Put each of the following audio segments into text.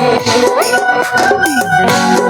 Thank you.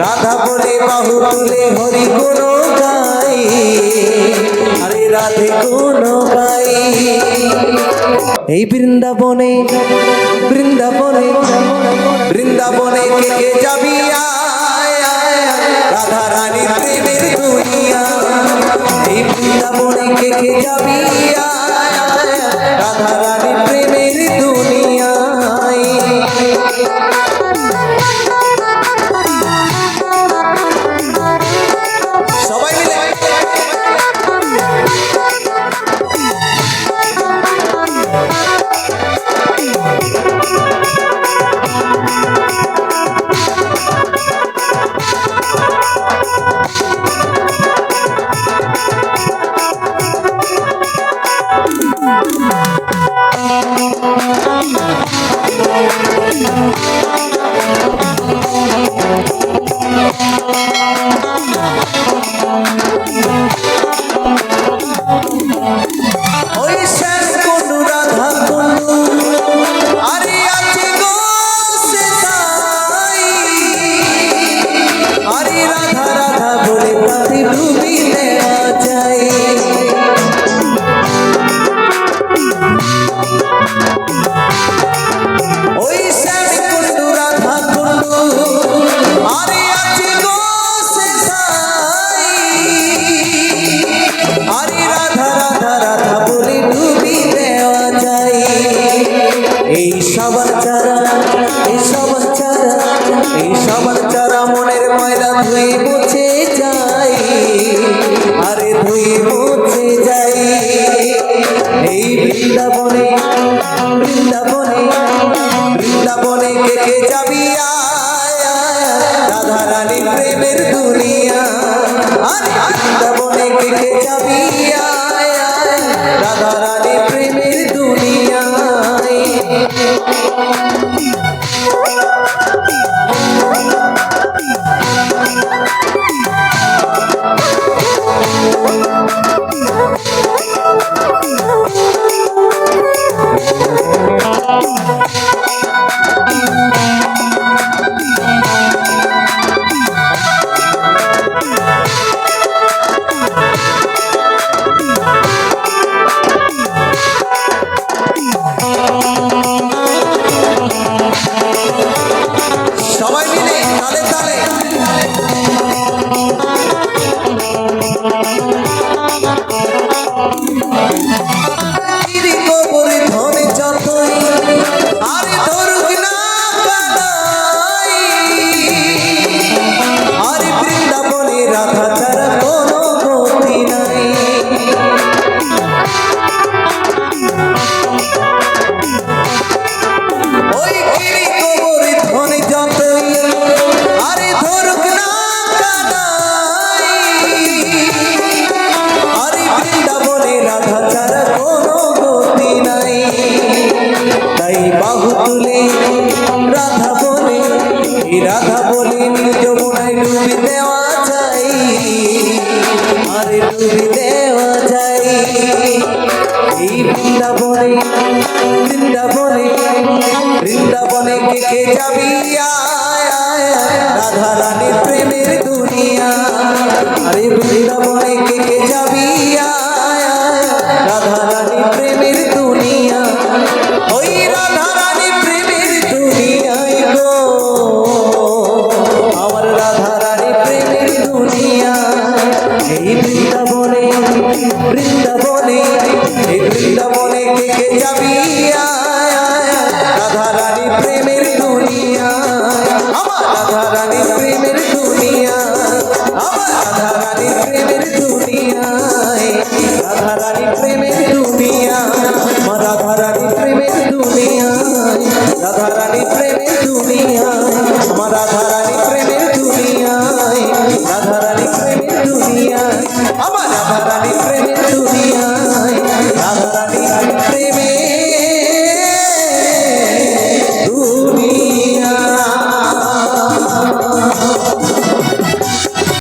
Radha বলে বাহু তুলে হরি কোন গাই। আরে রাধে কোন গাই। এই বৃন্দাবনে বৃন্দাবনে বৃন্দাবনে কে কে যাবি? রাধা রানী প্রেমের দুনিয়া। এই বৃন্দাবনে কে কে যাবি? ওই সে বৃন্দাবনে বৃন্দাবনে বৃন্দাবনে কে কে যাবি আর? আমার তুমি দেওয়া যাই এই বৃন্দাবনে বৃন্দাবনে বৃন্দাবনে কে কে যাবি? রাধা রানীর প্রেমের দুনিয়া। আরে বৃন্দাবনে কে কে যাবি? এই বৃন্দাবনে বৃন্দাবনে এই বৃন্দাবনে কে কে যাবি? Amada, para mi frente.